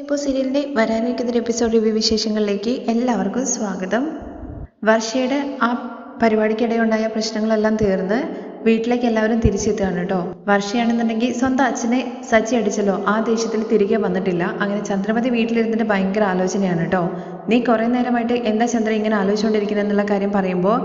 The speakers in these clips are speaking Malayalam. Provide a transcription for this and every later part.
ഇപ്പോൾ സീരിയലിന്റെ വരാനിരിക്കുന്ന ഒരു എപ്പിസോഡ് റിവ്യൂ വിശേഷങ്ങളിലേക്ക് എല്ലാവർക്കും സ്വാഗതം. വർഷയുടെ ആ പരിപാടിക്കിടെയുണ്ടായ പ്രശ്നങ്ങളെല്ലാം തീർന്ന് വീട്ടിലേക്ക് എല്ലാവരും തിരിച്ചെത്തുകയാണ് കേട്ടോ വർഷയാണെന്നുണ്ടെങ്കിൽ സ്വന്തം അച്ഛനെ സച്ചി അടിച്ചല്ലോ. ആ ദേഷ്യത്തിൽ തിരികെ വന്നിട്ടില്ല. അങ്ങനെ ചന്ദ്രമതി വീട്ടിലിരുന്നിട്ട് ഭയങ്കര ആലോചനയാണ് കേട്ടോ നീ കുറേ നേരമായിട്ട് എന്താ ചന്ദ്ര ഇങ്ങനെ ആലോചിച്ചുകൊണ്ടിരിക്കുന്നത് എന്നുള്ള കാര്യം പറയുമ്പോൾ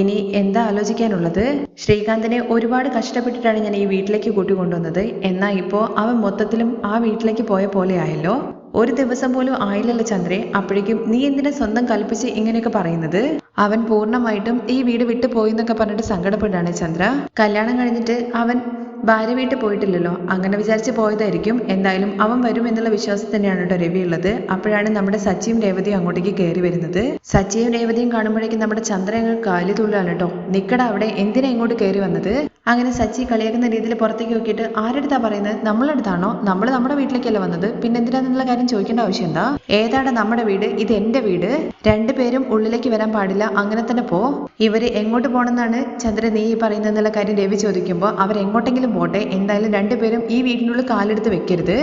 ഇനി എന്താ ആലോചിക്കാനുള്ളത്? ശ്രീകാന്തിനെ ഒരുപാട് കഷ്ടപ്പെട്ടിട്ടാണ് ഞാൻ ഈ വീട്ടിലേക്ക് കൂട്ടിക്കൊണ്ടുവന്നത് എന്നാൽ ഇപ്പോൾ അവൻ മൊത്തത്തിലും ആ വീട്ടിലേക്ക് പോയ പോലെ ആയല്ലോ? ഒരു ദിവസം പോലും ആയില്ലല്ലോ ചന്ദ്രേ. അപ്പോഴേക്കും നീ എന്തിനാ സ്വന്തം കൽപ്പിച്ച് ഇങ്ങനെയൊക്കെ പറയുന്നത്? അവൻ പൂർണമായിട്ടും ഈ വീട് വിട്ടു പോയി എന്നൊക്കെ പറഞ്ഞിട്ട് സങ്കടപ്പെടുകയാണ് ചന്ദ്ര. കല്യാണം കഴിഞ്ഞിട്ട് അവൻ ഭാര്യ വീട്ടിൽ പോയിട്ടില്ലല്ലോ. അങ്ങനെ വിചാരിച്ച് പോയതായിരിക്കും. എന്തായാലും അവൻ വരും എന്നുള്ള വിശ്വാസം തന്നെയാണ് കേട്ടോ രവി ഉള്ളത്. അപ്പോഴാണ് നമ്മുടെ സച്ചിയും രേവതിയും അങ്ങോട്ടേക്ക് കയറി വരുന്നത്. സച്ചിയും രേവതിയും കാണുമ്പോഴേക്കും നമ്മുടെ ചന്ദ്ര അങ്ങ് കാലി തുള്ളാണ് കേട്ടോ. നിക്കട അവിടെ എന്തിനാ ഇങ്ങോട്ട് കയറി വന്നത്? അങ്ങനെ സച്ചി കളിയാക്കുന്ന രീതിയിൽ പുറത്തേക്ക് നോക്കിയിട്ട് ആരെടുത്താ പറയുന്നത്? നമ്മളെടുത്താണോ? നമ്മൾ നമ്മുടെ വീട്ടിലേക്കല്ല വന്നത്? പിന്നെ എന്തിനാന്നുള്ള കാര്യം ചോദിക്കേണ്ട ആവശ്യം എന്താ? ഏതാണ് നമ്മുടെ വീട്? ഇത് എന്റെ വീട്. രണ്ടുപേരും ഉള്ളിലേക്ക് വരാൻ പാടില്ല. അങ്ങനെ തന്നെ പോ. ഇവർ എങ്ങോട്ട് പോണെന്നാണ് ചന്ദ്രൻ നീ ഈ പറയുന്നത് എന്നുള്ള കാര്യം രവി ചോദിക്കുമ്പോൾ അവർ എങ്ങോട്ടെങ്കിലും പോട്ടെ എന്തായാലും രണ്ടുപേരും ഈ വീടിനുള്ളിൽ കാലെടുത്ത് വെക്കരുത്.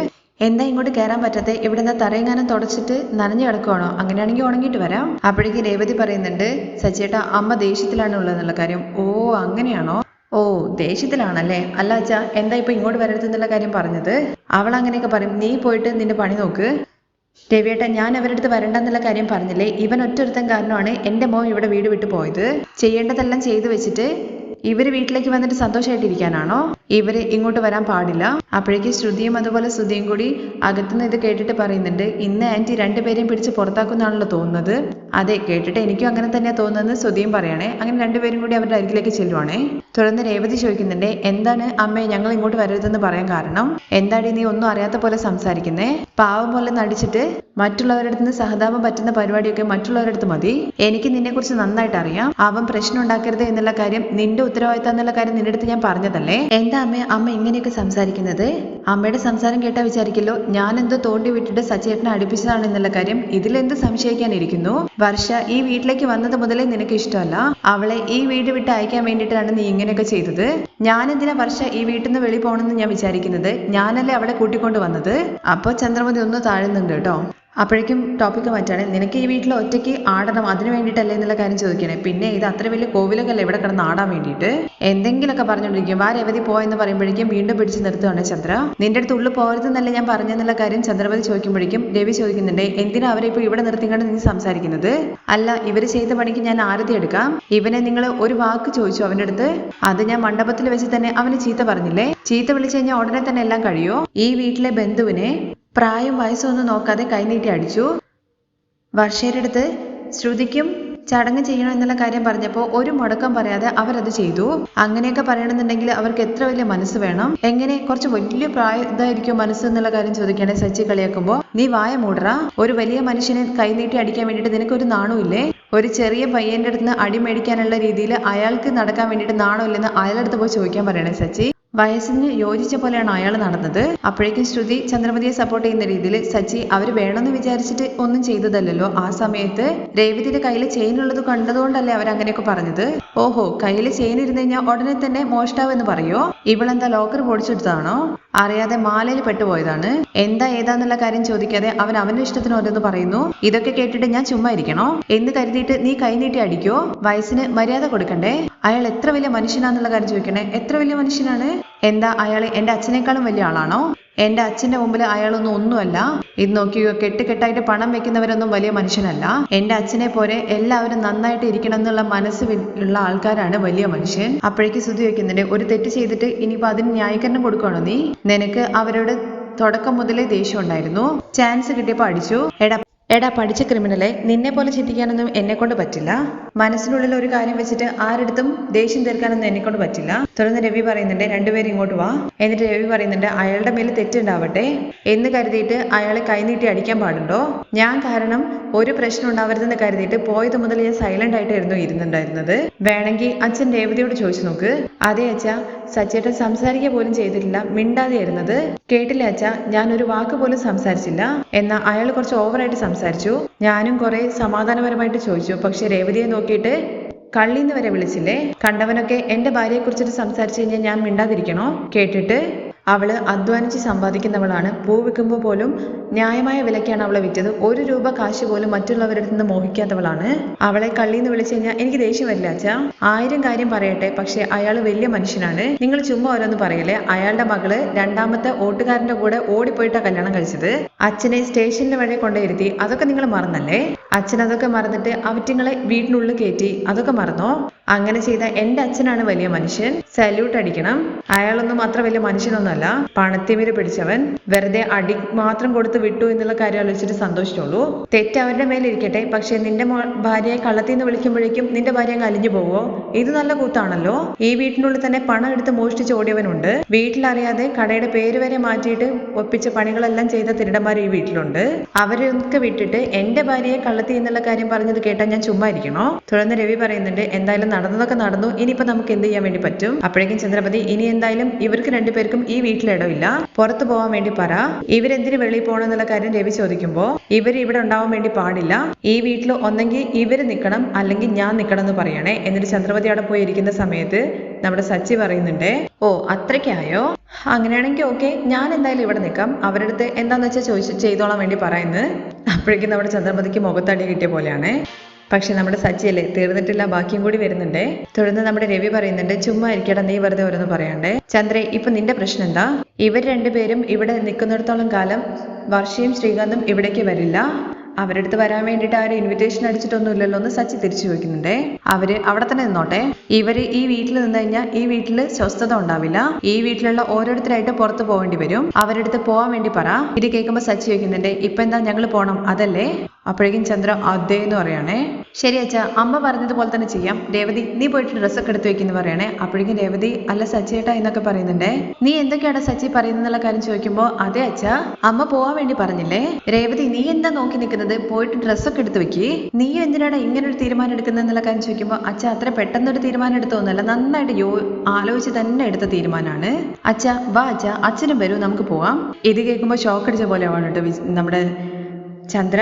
എന്താ ഇങ്ങോട്ട് കയറാൻ പറ്റാത്തെ? ഇവിടെ നിന്ന് തറയെങ്ങാനും തുടച്ചിട്ട് നനഞ്ഞു കിടക്കുവാണോ? അങ്ങനെയാണെങ്കിൽ ഉണങ്ങിയിട്ട് വരാം. അപ്പോഴേക്കും രേവതി പറയുന്നുണ്ട് സച്ചേട്ട അമ്മ ദേഷ്യത്തിലാണ് ഉള്ളതെന്നുള്ള കാര്യം. ഓ അങ്ങനെയാണോ? ഓ ദേഷ്യത്തിലാണല്ലേ? അല്ല അച്ഛാ എന്താ ഇപ്പൊ ഇങ്ങോട്ട് വരരുത് എന്നുള്ള കാര്യം പറഞ്ഞത്? അവൾ അങ്ങനെയൊക്കെ പറയും. നീ പോയിട്ട് നിന്റെ പണി നോക്ക്. രവിയേട്ട ഞാൻ അവരുടെ അടുത്ത് വരണ്ടെന്നുള്ള കാര്യം പറഞ്ഞില്ലേ? ഇവൻ ഒറ്റൊരുത്തൻ കാരണമാണ് എന്റെ മോൻ ഇവിടെ വീട് വിട്ടു പോയത്. ചെയ്യേണ്ടതെല്ലാം ചെയ്തു വെച്ചിട്ട് ഇവർ വീട്ടിലേക്ക് വന്നിട്ട് സന്തോഷമായിട്ടിരിക്കാനാണോ ഇവർ ഇങ്ങോട്ട് വരാൻ പാടില്ല. അപ്പോഴേക്ക് ശ്രുതിയും അതുപോലെ ശ്രുതിയും കൂടി അകത്തുനിന്ന് ഇത് കേട്ടിട്ട് പറയുന്നുണ്ട് ഇന്ന് ആന്റി രണ്ടുപേരെയും പിടിച്ച് പുറത്താക്കുന്നാണല്ലോ തോന്നുന്നത്. അതെ കേട്ടിട്ട് എനിക്കും അങ്ങനെ തന്നെയാ തോന്നുന്നത് ശ്രുതിയും പറയണേ. അങ്ങനെ രണ്ടുപേരും കൂടി അവരുടെ അരികിലേക്ക് ചെല്ലുവാണേ. തുടർന്ന് രേവതി ചോദിക്കുന്നുണ്ട് എന്താണ് അമ്മേ ഞങ്ങൾ ഇങ്ങോട്ട് വരരുതെന്ന് പറയാൻ കാരണം? എന്താടി നീ ഒന്നും അറിയാത്ത പോലെ സംസാരിക്കുന്നേ? പാവം പോലെ നടിച്ചിട്ട് മറ്റുള്ളവരുടെ അടുത്ത് നിന്ന് സഹതാപം പറ്റുന്ന പരിപാടിയൊക്കെ മറ്റുള്ളവരുടെ അടുത്ത് മതി. എനിക്ക് നിന്നെ കുറിച്ച് നന്നായിട്ട് അറിയാം. അവൻ പ്രശ്നം ഉണ്ടാക്കരുത് എന്നുള്ള കാര്യം നിന്റെ ഉത്തരവാദിത്തം എന്നുള്ള കാര്യം നിന്റെ അടുത്ത് ഞാൻ പറഞ്ഞതല്ലേ? എന്താ അമ്മ അമ്മ ഇങ്ങനെയൊക്കെ സംസാരിക്കുന്നത്? അമ്മയുടെ സംസാരം കേട്ടാ വിചാരിക്കല്ലോ. ഞാൻ എന്തോ തോണ്ടി വിട്ടിട്ട് സച്ചേട്ടനെ അടുപ്പിച്ചതാണ് എന്നുള്ള കാര്യം ഇതിലെന്ത് സംശയിക്കാനിരിക്കുന്നു? വർഷ ഈ വീട്ടിലേക്ക് വന്നത് മുതലേ നിനക്ക് ഇഷ്ടമല്ല? അവളെ ഈ വീട് വിട്ട് അയക്കാൻ വേണ്ടിയിട്ടാണ് നീ ഇങ്ങനെയൊക്കെ ചെയ്തത്? ഞാൻ എന്തിനാ വർഷ ഈ വീട്ടിൽ നിന്ന് വെളി പോകണമെന്ന് ഞാൻ വിചാരിക്കുന്നത്? ഞാനല്ലേ അവളെ കൂട്ടിക്കൊണ്ട് വന്നത്? അപ്പോൾ ചന്ദ്രമതി ഒന്ന് താഴുന്നുണ്ട് കേട്ടോ. അപ്പോഴേക്കും ടോപ്പിക്ക് മാറ്റാണ്. നിനക്ക് ഈ വീട്ടിൽ ഒറ്റയ്ക്ക് ആടണം അതിന് വേണ്ടിയിട്ടല്ലേ എന്നുള്ള കാര്യം ചോദിക്കണേ. പിന്നെ ഇത് അത്ര വലിയ കോവിലൊക്കെ ഇവിടെ കിടന്ന് ആടാൻ വേണ്ടിയിട്ട്? എന്തെങ്കിലുമൊക്കെ പറഞ്ഞുകൊണ്ടിരിക്കും. വാ രവതി പോയെന്ന് പറയുമ്പോഴേക്കും വീണ്ടും പിടിച്ച് നിർത്തുകയാണ് ചന്ദ്ര. നിന്റെ അടുത്ത് ഉള്ളിൽ പോകരുതെന്നല്ല ഞാൻ പറഞ്ഞെന്നുള്ള കാര്യം ചന്ദ്രപതി ചോദിക്കുമ്പോഴേക്കും രവി ചോദിക്കുന്നുണ്ട് എന്തിനാ അവരെ ഇപ്പോൾ ഇവിടെ നിർത്തിക്കൊണ്ട് നീ സംസാരിക്കുന്നത്? അല്ല ഇവർ ചെയ്ത പണിക്ക് ഞാൻ ആരതി എടുക്കാം. ഇവനെ നിങ്ങൾ ഒരു വാക്ക് ചോദിച്ചു അവന്റെ അടുത്ത്. അത് ഞാൻ മണ്ഡപത്തിൽ വെച്ച് തന്നെ അവന് ചീത്ത പറഞ്ഞില്ലേ? ചീത്ത വിളിച്ചു കഴിഞ്ഞാൽ ഉടനെ തന്നെ എല്ലാം കഴിയോ? ഈ വീട്ടിലെ ബന്ധുവിനെ പ്രായം വയസ്സൊന്നും നോക്കാതെ കൈനീട്ടി അടിച്ചു. വർഷയുടെ അടുത്ത് ശ്രുതിക്കും ചടങ്ങ് ചെയ്യണം എന്നുള്ള കാര്യം പറഞ്ഞപ്പോൾ ഒരു മുടക്കം പറയാതെ അവരത് ചെയ്തു. അങ്ങനെയൊക്കെ പറയണമെന്നുണ്ടെങ്കിൽ അവർക്ക് എത്ര വലിയ മനസ്സ് വേണം? എങ്ങനെ കുറച്ച് വലിയ പ്രായ ഇതായിരിക്കും മനസ്സ് എന്നുള്ള കാര്യം ചോദിക്കണേ സച്ചി കളിയാക്കുമ്പോൾ നീ വായ മൂടറ. ഒരു വലിയ മനുഷ്യനെ കൈനീട്ടി അടിക്കാൻ വേണ്ടിയിട്ട് നിനക്കൊരു നാണമില്ലേ ഒരു ചെറിയ പയ്യന്റെ അടുത്ത് നിന്ന് അടി രീതിയിൽ അയാൾക്ക് നടക്കാൻ വേണ്ടിയിട്ട് നാണമില്ലെന്ന് അയാളുടെ അടുത്ത് പോയി ചോദിക്കാൻ പറയണേ സച്ചി. വയസ്സിന് യോജിച്ച പോലെയാണ് അയാൾ നടന്നത്. അപ്പോഴേക്കും ശ്രുതി ചന്ദ്രമതിയെ സപ്പോർട്ട് ചെയ്യുന്ന രീതിയിൽ സച്ചി അവർ വേണമെന്ന് വിചാരിച്ചിട്ട് ഒന്നും ചെയ്തതല്ലോ ആ സമയത്ത് രേവതിയുടെ കയ്യിൽ ചെയിൻ ഉള്ളത് കണ്ടതുകൊണ്ടല്ലേ അവർ അങ്ങനെയൊക്കെ പറഞ്ഞത്. ഓഹോ കയ്യിൽ ചെയിൻ ഇരുന്ന് കഴിഞ്ഞാൽ ഉടനെ തന്നെ മോഷ്ടാവ് എന്ന് പറയോ? ഇവളെന്താ ലോക്കർ പൊടിച്ചെടുത്താണോ അറിയാതെ മാലയിൽ പെട്ടുപോയതാണ്. എന്താ ഏതാന്നുള്ള കാര്യം ചോദിക്കാതെ അവൻ അവന്റെ ഇഷ്ടത്തിന് ഓരോന്ന് പറയുന്നു. ഇതൊക്കെ കേട്ടിട്ട് ഞാൻ ചുമ്മാ ഇരിക്കണോ? എന്ന് കരുതിയിട്ട് നീ കൈനീട്ടി അടിക്കോ? വയസ്സിന് മര്യാദ കൊടുക്കണ്ടേ? അയാൾ എത്ര വലിയ മനുഷ്യനാന്നുള്ള കാര്യം ചോദിക്കണേ. എത്ര വലിയ മനുഷ്യനാണ്? എന്താ അയാൾ എന്റെ അച്ഛനേക്കാളും വലിയ ആളാണോ? എന്റെ അച്ഛന്റെ മുമ്പിൽ അയാളൊന്നും ഒന്നുമല്ല. ഇത് നോക്കിയോ കെട്ടുകെട്ടായിട്ട് പണം വെക്കുന്നവരൊന്നും വലിയ മനുഷ്യനല്ല. എന്റെ അച്ഛനെ പോലെ എല്ലാവരും നന്നായിട്ട് ഇരിക്കണം എന്നുള്ള മനസ്സ് ഉള്ള ആൾക്കാരാണ് വലിയ മനുഷ്യൻ. അപ്പോഴേക്ക് സ്തുതി വെക്കുന്നുണ്ട് ഒരു തെറ്റ് ചെയ്തിട്ട് ഇനിയിപ്പോ അതിന് ന്യായീകരണം കൊടുക്കുകയാണോ നീ? നിനക്ക് അവരോട് തുടക്കം മുതലേ ദേഷ്യം ഉണ്ടായിരുന്നു. ചാൻസ് കിട്ടിയപ്പോ അടിച്ചു. എടാ എടാ പഠിച്ച ക്രിമിനലെ നിന്നെ പോലെ ചിന്തിക്കാനൊന്നും എന്നെ കൊണ്ട് പറ്റില്ല. മനസ്സിനുള്ളിൽ ഒരു കാര്യം വെച്ചിട്ട് ആരെടുത്തും ദേഷ്യം തീർക്കാനൊന്നും എന്നെ കൊണ്ട് പറ്റില്ല. തുടർന്ന് രവി പറയുന്നുണ്ട് രണ്ടുപേരും ഇങ്ങോട്ട് വാ. എന്നിട്ട് രവി പറയുന്നുണ്ട് അയാളുടെ മേൽ തെറ്റുണ്ടാവട്ടെ. എന്ന് കരുതിയിട്ട് അയാളെ കൈനീട്ടി അടിക്കാൻ പാടുണ്ടോ? ഞാൻ കാരണം ഒരു പ്രശ്നം ഉണ്ടാവരുതെന്ന് കരുതിയിട്ട് പോയത് മുതൽ ഞാൻ സൈലന്റ് ആയിട്ടായിരുന്നു ഇരുന്നുണ്ടായിരുന്നത്. വേണമെങ്കിൽ അച്ഛൻ രേവതിയോട് ചോദിച്ചു നോക്ക്. അതെ അച്ഛ സച്ചേട്ടൻ സംസാരിക്കുക പോലും ചെയ്തിട്ടില്ല മിണ്ടാതെയായിരുന്നത് കേട്ടില്ല അച്ഛ ഞാൻ ഒരു വാക്ക് പോലും സംസാരിച്ചില്ല. എന്നാൽ അയാൾ കുറച്ച് ഓവറായിട്ട് സംസാരിച്ചു. ഞാനും കുറെ സമാധാനപരമായിട്ട് ചോദിച്ചു. പക്ഷെ രേവതിയെ നോക്കിയിട്ട് കള്ളിന്ന് വരെ വിളിച്ചില്ലേ? കണ്ടവനൊക്കെ എന്റെ ഭാര്യയെ കുറിച്ചിട്ട് സംസാരിച്ചു കഴിഞ്ഞാൽ ഞാൻ മിണ്ടാതിരിക്കണോ? കേട്ടിട്ട് അവൾ അധ്വാനിച്ച് സമ്പാദിക്കുന്നവളാണ്. പൂ വിൽക്കുമ്പോൾ പോലും ന്യായമായ വിലയ്ക്കാണ് അവളെ വിറ്റത്. ഒരു രൂപ കാശ് പോലും മറ്റുള്ളവരുടെ നിന്ന് മോഹിക്കാത്തവളാണ്. അവളെ കള്ളിന്ന് വിളിച്ചു കഴിഞ്ഞാൽ എനിക്ക് ദേഷ്യം വരില്ല അച്ഛാ. ആയിരം കാര്യം പറയട്ടെ പക്ഷെ അയാൾ വലിയ മനുഷ്യനാണ്. നിങ്ങൾ ചുമ്മാ ഓരോന്ന് പറയല്ലേ? അയാളുടെ മകൾ രണ്ടാമത്തെ ഓട്ടുകാരന്റെ കൂടെ ഓടിപ്പോയിട്ടാ കല്യാണം കഴിച്ചത്. അച്ഛനെ സ്റ്റേഷനിലെ വഴി കൊണ്ടുവരുത്തി. അതൊക്കെ നിങ്ങൾ മറന്നല്ലേ? അച്ഛൻ അതൊക്കെ മറന്നിട്ട് അവറ്റിങ്ങളെ വീടിനുള്ളിൽ കയറ്റി അതൊക്കെ മറന്നോ? അങ്ങനെ ചെയ്ത എന്റെ അച്ഛനാണ് വലിയ മനുഷ്യൻ. സല്യൂട്ട് അടിക്കണം. അയാളൊന്നും അത്ര വലിയ മനുഷ്യനൊന്നുമല്ല പണത്തിമിര് പിടിച്ചവൻ വെറുതെ അടി മാത്രം കൊടുത്ത് വിട്ടു എന്നുള്ള കാര്യം ആലോചിച്ചിട്ട് സന്തോഷിച്ചോളൂ. തെറ്റ് അവരുടെ മേലിരിക്കട്ടെ. പക്ഷെ നിന്റെ ഭാര്യയെ കള്ളത്തിൽ നിന്ന് വിളിക്കുമ്പോഴേക്കും നിന്റെ ഭാര്യ അലിഞ്ഞു പോവോ? ഇത് നല്ല കൂത്താണല്ലോ. ഈ വീട്ടിനുള്ളിൽ തന്നെ പണം എടുത്ത് മോഷ്ടിച്ച് ഓടിയവനുണ്ട്. വീട്ടിലറിയാതെ കടയുടെ പേര് വരെ മാറ്റിയിട്ട് ഒപ്പിച്ച പണികളെല്ലാം ചെയ്ത തിരുടന്മാർ ഈ വീട്ടിലുണ്ട്. അവരൊക്കെ വിട്ടിട്ട് എന്റെ ഭാര്യയെ കള്ളത്തി എന്നുള്ള കാര്യം പറഞ്ഞത് കേട്ടാൽ ഞാൻ ചുമ്മാ ഇരിക്കണോ? തുടർന്ന് രവി പറയുന്നുണ്ട് എന്തായാലും നടന്നതൊക്കെ നടന്നു. ഇനിയിപ്പോ നമുക്ക് എന്ത് ചെയ്യാൻ വേണ്ടി പറ്റും? അപ്പോഴേക്കും ചന്ദ്രപതി ഇനി എന്തായാലും ഇവർക്ക് രണ്ടുപേർക്കും ഈ വീട്ടിലിടമില്ല പുറത്തു പോകാൻ വേണ്ടി പറ. ഇവരെന്തിനു വെളിയിൽ പോകണം എന്നുള്ള കാര്യം രവി ചോദിക്കുമ്പോ ഇവർ ഇവിടെ ഉണ്ടാവാൻ വേണ്ടി പാടില്ല. ഈ വീട്ടിൽ ഒന്നെങ്കിൽ ഇവർ നിൽക്കണം അല്ലെങ്കിൽ ഞാൻ നിൽക്കണം എന്ന് പറയണേ. എന്നിട്ട് ചന്ദ്രപതി അവിടെ പോയി ഇരിക്കുന്ന സമയത്ത് നമ്മുടെ സച്ചി പറയുന്നുണ്ട് ഓ അത്രയ്ക്കായോ? അങ്ങനെയാണെങ്കിൽ ഓക്കെ ഞാൻ എന്തായാലും ഇവിടെ നിൽക്കാം. അവരുടെ അടുത്ത് എന്താന്ന് വെച്ചാൽ ചോദിച്ചു ചെയ്തോളാൻ വേണ്ടി പറയുന്നത് അപ്പോഴേക്കും നമ്മുടെ ചന്ദ്രമതിക്ക് മുഖത്തടി കിട്ടിയ പോലെയാണ്. പക്ഷെ നമ്മുടെ സച്ചിയല്ലേ തീർന്നിട്ടില്ല ബാക്കിയും കൂടി വരുന്നുണ്ടേ. തുടർന്ന് നമ്മുടെ രവി പറയുന്നുണ്ട് ചുമ്മാ ഇരിക്കട നീ വെറുതെ ഓരോന്ന് പറയണ്ടേ. ചന്ദ്രേ ഇപ്പൊ നിന്റെ പ്രശ്നം എന്താ? ഇവർ രണ്ടുപേരും ഇവിടെ നിൽക്കുന്നിടത്തോളം കാലം വർഷയും ശ്രീകാന്തും ഇവിടേക്ക് വരില്ല. അവരുടെ അടുത്ത് വരാൻ വേണ്ടിയിട്ട് ആരും ഇൻവിറ്റേഷൻ അടിച്ചിട്ടൊന്നുമില്ലല്ലോ എന്ന് സച്ചി തിരിച്ചു ചോദിക്കുന്നുണ്ടേ. അവർ അവിടെ തന്നെ നിന്നോട്ടെ. ഇവർ ഈ വീട്ടിൽ നിന്ന് കഴിഞ്ഞാൽ ഈ വീട്ടിൽ സ്വസ്ഥത ഉണ്ടാവില്ല. ഈ വീട്ടിലുള്ള ഓരോരുത്തരായിട്ട് പുറത്ത് പോകേണ്ടി വരും. അവരുടെ അടുത്ത് പോകാൻ വേണ്ടി പറ. ഇത് കേൾക്കുമ്പോൾ സച്ചി ചോദിക്കുന്നുണ്ട് ഇപ്പൊ എന്താ ഞങ്ങൾ പോണം? അതല്ലേ? അപ്പോഴേക്കും ചന്ദ്ര അതേ എന്ന് പറയണേ ശരി അച്ഛ അമ്മ പറഞ്ഞതുപോലെ തന്നെ ചെയ്യാം. രേവതി നീ പോയിട്ട് ഡ്രസ്സൊക്കെ എടുത്ത് വെക്കുന്നു പറയണേ അപ്പോഴേക്കും രേവതി അല്ല സച്ചിയേട്ടാ എന്നൊക്കെ പറയുന്നുണ്ടേ. നീ എന്തൊക്കെയാണ് സച്ചി പറയുന്നുള്ള കാര്യം ചോദിക്കുമ്പോ അതെ അച്ഛ അമ്മ പോവാൻ വേണ്ടി പറഞ്ഞില്ലേ? രേവതി നീ എന്താ നോക്കി നിൽക്കുന്നത്? പോയിട്ട് ഡ്രസ്സൊക്കെ എടുത്ത് വെക്കി. നീ എന്തിനാണ് ഇങ്ങനെ ഒരു തീരുമാനം എടുക്കുന്നത് എന്നുള്ള കാര്യം ചോദിക്കുമ്പോൾ അച്ഛ അത്ര പെട്ടെന്നൊരു തീരുമാനം എടുത്തൊന്നുമല്ല നന്നായിട്ട് യോ ആലോചിച്ച് തന്നെ എടുത്ത തീരുമാനമാണ് അച്ഛ വാ അച്ഛ അച്ഛനും വരൂ നമുക്ക് പോവാം. ഇത് കേൾക്കുമ്പോൾ ഷോക്ക് അടിച്ച പോലെ ആവാണ് കേട്ടോ നമ്മുടെ ചന്ദ്ര.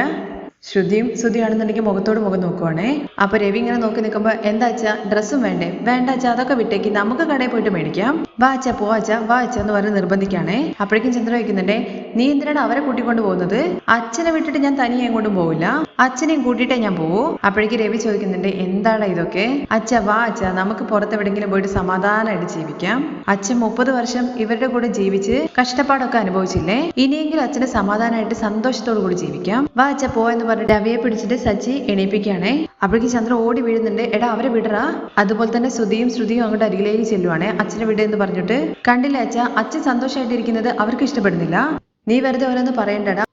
ശ്രുതിയും ശ്രുതിയാണെന്നുണ്ടെങ്കിൽ മുഖത്തോട് മുഖം നോക്കുവാണേ. അപ്പൊ രവി ഇങ്ങനെ നോക്കി നിൽക്കുമ്പോ എന്താ അച്ഛാ ഡ്രസ്സും വേണ്ടേ? വേണ്ട അച്ഛാ അതൊക്കെ വിട്ടേക്ക് നമുക്ക് കടയിൽ പോയിട്ട് മേടിക്കാം. വാ അച്ഛാ പോവാ അച്ഛാ വാ അച്ഛാ എന്ന് പറഞ്ഞ് നിർബന്ധിക്കാണേ. അപ്പോഴേക്കും ചന്ദ്ര വയ്ക്കുന്നുണ്ടേ നീ എന്തിനാണ് അവരെ കൂട്ടിക്കൊണ്ട് പോകുന്നത്? അച്ഛനെ വിട്ടിട്ട് ഞാൻ തനിയെ എങ്ങോട്ടും പോവില്ല. അച്ഛനെയും കൂട്ടിയിട്ടേ ഞാൻ പോവൂ. അപ്പോഴേക്ക് രവി ചോദിക്കുന്നുണ്ട് എന്താണ് ഇതൊക്കെ? അച്ഛ വാ അച്ഛ നമുക്ക് പുറത്തെവിടെങ്കിലും പോയിട്ട് സമാധാനമായിട്ട് ജീവിക്കാം. അച്ഛൻ മുപ്പത് വർഷം ഇവരുടെ കൂടെ ജീവിച്ച് കഷ്ടപ്പാടൊക്കെ അനുഭവിച്ചില്ലേ? ഇനിയെങ്കിലും അച്ഛനെ സമാധാനമായിട്ട് സന്തോഷത്തോടു കൂടി ജീവിക്കാം. വാ അച്ഛ പോ എന്ന് പറഞ്ഞ് രവിയെ പിടിച്ചിട്ട് സച്ചി എണീപ്പിക്കുകയാണേ. അപ്പോഴേക്കും ചന്ദ്ര ഓടി വീഴുന്നുണ്ട്. എടാ അവരെ വിടറാ. അതുപോലെ തന്നെ ശ്രുതിയും ശ്രുതിയും അങ്ങോട്ട് അരികിലേക്ക് ചെല്ലുവാണേ. അച്ഛനെ വിടുക എന്ന് പറഞ്ഞിട്ട് കണ്ടില്ല അച്ഛ അച്ഛൻ സന്തോഷമായിട്ടിരിക്കുന്നത് അവർക്ക് ഇഷ്ടപ്പെടുന്നില്ല. നീ വെറുതെ ഓരോന്ന് പറയണ്ടടാ.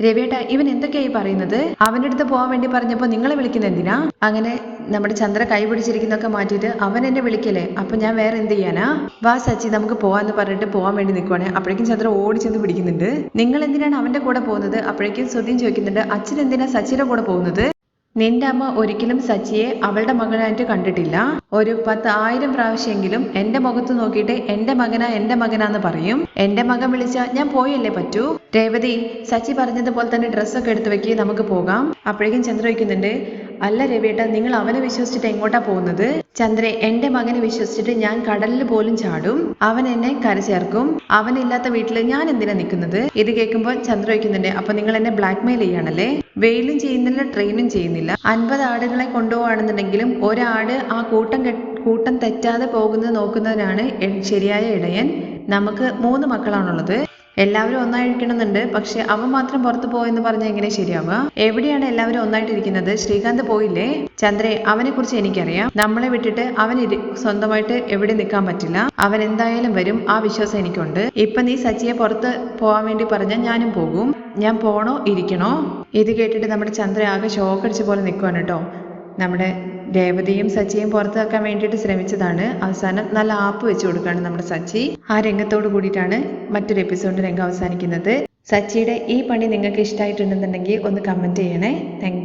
രവിയേട്ട ഇവൻ എന്തൊക്കെയായി പറയുന്നത്? അവന്റെ അടുത്ത് പോകാൻ വേണ്ടി പറഞ്ഞപ്പോൾ നിങ്ങളെ വിളിക്കുന്ന എന്തിനാ? അങ്ങനെ നമ്മുടെ ചന്ദ്ര കൈ പിടിച്ചിരിക്കുന്നൊക്കെ മാറ്റിയിട്ട് അവൻ എന്നെ വിളിക്കല്ലേ? അപ്പൊ ഞാൻ വേറെ എന്ത് ചെയ്യാനാ? വാ സച്ചി നമുക്ക് പോവാന്ന് പറഞ്ഞിട്ട് പോകാൻ വേണ്ടി നിൽക്കുവാണ് അപ്പോഴേക്കും ചന്ദ്ര ഓടി ചെന്ന് പിടിക്കുന്നുണ്ട്. നിങ്ങൾ എന്തിനാണ് അവന്റെ കൂടെ പോകുന്നത്? അപ്പോഴേക്കും സുധീൻ ചോദിക്കുന്നുണ്ട് അച്ഛൻ എന്തിനാ സച്ചിന്റെ കൂടെ പോകുന്നത്? നിന്റെ അമ്മ ഒരിക്കലും സച്ചിയെ അവളുടെ മകനായിട്ട് കണ്ടിട്ടില്ല. ഒരു പത്ത് ആയിരം പ്രാവശ്യമെങ്കിലും എന്റെ മുഖത്ത് നോക്കിയിട്ട് എന്റെ മകനാ എന്റെ മകനാന്ന് പറയും. എന്റെ മകൻ വിളിച്ച ഞാൻ പോയല്ലേ പറ്റൂ? രേവതി സച്ചി പറഞ്ഞതുപോലെ തന്നെ ഡ്രസ്സൊക്കെ എടുത്തു വെക്കി നമുക്ക് പോകാം. അപ്പോഴേക്കും ചന്ദ്ര വയ്ക്കുന്നുണ്ട് അല്ല രവിയേട്ട നിങ്ങൾ അവനെ വിശ്വസിച്ചിട്ട് എങ്ങോട്ടാ പോകുന്നത്? ചന്ദ്രെ എന്റെ മകനെ വിശ്വസിച്ചിട്ട് ഞാൻ കടലിൽ പോലും ചാടും. അവൻ എന്നെ കരചേർക്കും. അവനില്ലാത്ത വീട്ടിൽ ഞാൻ എന്തിനാ നിൽക്കുന്നത്? ഇത് കേൾക്കുമ്പോൾ ചന്ദ്ര വയ്ക്കുന്നുണ്ട് അപ്പൊ നിങ്ങൾ എന്നെ ബ്ലാക്ക് മെയിൽ ചെയ്യാണല്ലേ വെയിലും ചെയ്യുന്നില്ല ട്രെയിനും ചെയ്യുന്നില്ല. അൻപത് ആടുകളെ കൊണ്ടുപോവാണെന്നുണ്ടെങ്കിലും ഒരാട് ആ കൂട്ടം കൂട്ടം തെറ്റാതെ പോകുന്നത് നോക്കുന്നതിനാണ് ശരിയായ ഇടയൻ. നമുക്ക് മൂന്ന് മക്കളാണുള്ളത്. എല്ലാവരും ഒന്നായിരിക്കണമെന്നുണ്ട്. പക്ഷെ അവൻ മാത്രം പുറത്തു പോയെന്ന് പറഞ്ഞാൽ എങ്ങനെ ശരിയാവുക? എവിടെയാണ് എല്ലാവരും ഒന്നായിട്ടിരിക്കുന്നത്? ശ്രീകാന്ത് പോയില്ലേ? ചന്ദ്രേ അവനെ കുറിച്ച് എനിക്കറിയാം. നമ്മളെ വിട്ടിട്ട് അവൻ സ്വന്തമായിട്ട് എവിടെ നിൽക്കാൻ പറ്റില്ല. അവൻ എന്തായാലും വരും. ആ വിശ്വാസം എനിക്കുണ്ട്. ഇപ്പൊ നീ സച്ചിയെ പുറത്ത് പോകാൻ വേണ്ടി പറഞ്ഞാൽ ഞാനും പോകും. ഞാൻ പോണോ? ഇരിക്കണോ? ഇത് കേട്ടിട്ട് നമ്മുടെ ചന്ദ്ര ആകെ ഷോക്കടിച്ച പോലെ നിൽക്കുവാണ് കേട്ടോ. നമ്മുടെ രേവതിയും സച്ചിയും പുറത്താക്കാൻ വേണ്ടിയിട്ട് ശ്രമിച്ചതാണ്. അവസാനം നല്ല ആപ്പ് വെച്ച് കൊടുക്കുകയാണ് നമ്മുടെ സച്ചി. ആ രംഗത്തോട് കൂടിയിട്ടാണ് മറ്റൊരു എപ്പിസോഡ് രംഗം അവസാനിക്കുന്നത്. സച്ചിയുടെ ഈ പണി നിങ്ങൾക്ക് ഇഷ്ടമായിട്ടുണ്ടെന്നുണ്ടെങ്കിൽ ഒന്ന് കമന്റ് ചെയ്യണേ. താങ്ക്